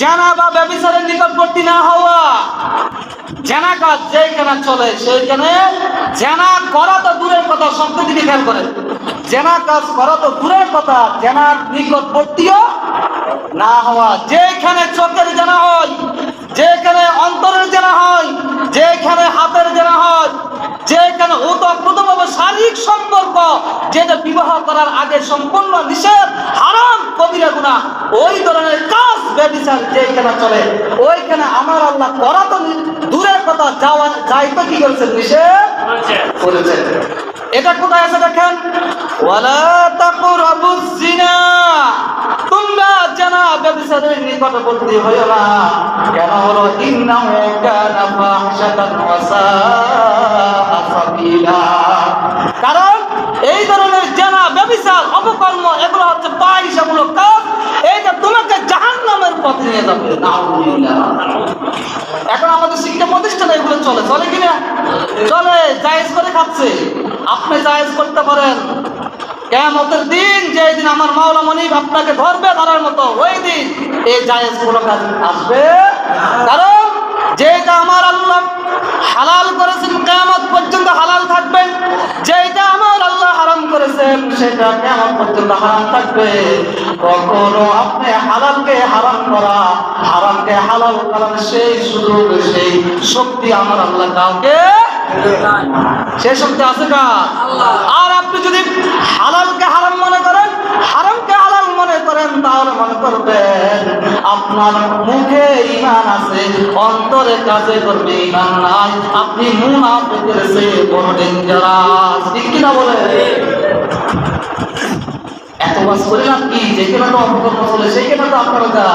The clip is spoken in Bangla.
জানা বা ব্যবচারের নিকটবর্তী না হওয়া। জানা কাজ যেখানে চলে, সেইখানে জানা করা তো দূরের কথা, সম্প্রতি খেয়াল করে জেনা কাজ করা তো দূরের কথা, জানার নিকটবর্তীও না হওয়া। যেখানে চোখের জানা হয় যেখানে অন্তরের জানা হয় যেখানে হাতের জানা হয় যেখানে ওতপ্রোতভাবে শারীরিক সম্পর্ক যেটা বিবাহ করার আগে সম্পূর্ণ নিষেধ হারাম কবিরা গুণা ওই ধরনের কাজ ব্যবচার যেখানে চলে ওইখানে আমার আল্লাহ করা তো দূরের কথা যাওয়া যাই তো কি করেছেন? নিষেধ করেছেন। এটা কোথায় আছে দেখেন? ওয়ালা তাকরাবুজ জিনা তোমরা জানা নিকটবর্তী হইও না কেন হলো ইন্নাহু কানা ফাহশাতান ওয়া সাআ সাবিলা কারণ এই ধরনের জেনা, ব্যবচার, অপকর্ম, এগুলো হচ্ছে পায়সামূলক কাজ। এইটা তোমাকে জাহান নামের পথে নিয়ে যাবে। এখন আমাদের শিক্ষা প্রতিষ্ঠানে এগুলো চলে। চলে কিনা চলে, জায়েজ করে খাচ্ছে। আপনি জায়েজ করতে পারেন। কেমতের দিন যে দিন আমার মাওলা মনিব আপনাকে ধরবে ধরার মতো, ওই দিন এই জায়েজ কোনো কাজ আসবে কারণ যেটা আমার করেছেন সেটা কেমন পর্যন্ত হারাম থাকবে? কখনো আপনি হালালকে হারাম করা হারামকে হালাল করার সেই সুযোগ সেই শক্তি আমার আল্লাহ কাউকে সেই শক্তি আছে কার? আর আপনি যদি হালালকে হারাম মনে করেন হারামকে হালাল মনে করেন তাহলে মনে করবেন আপনার মুখে ইমান আছে অন্তরে কাজে করবে ইমান নাই। আপনি মুনাফিকের সে বড় ডেঞ্জারাস ঠিক কিনা বলে এত বাস করলাম কি যেখানে তো অপকর্ম চলে সেখানে তো আপনারা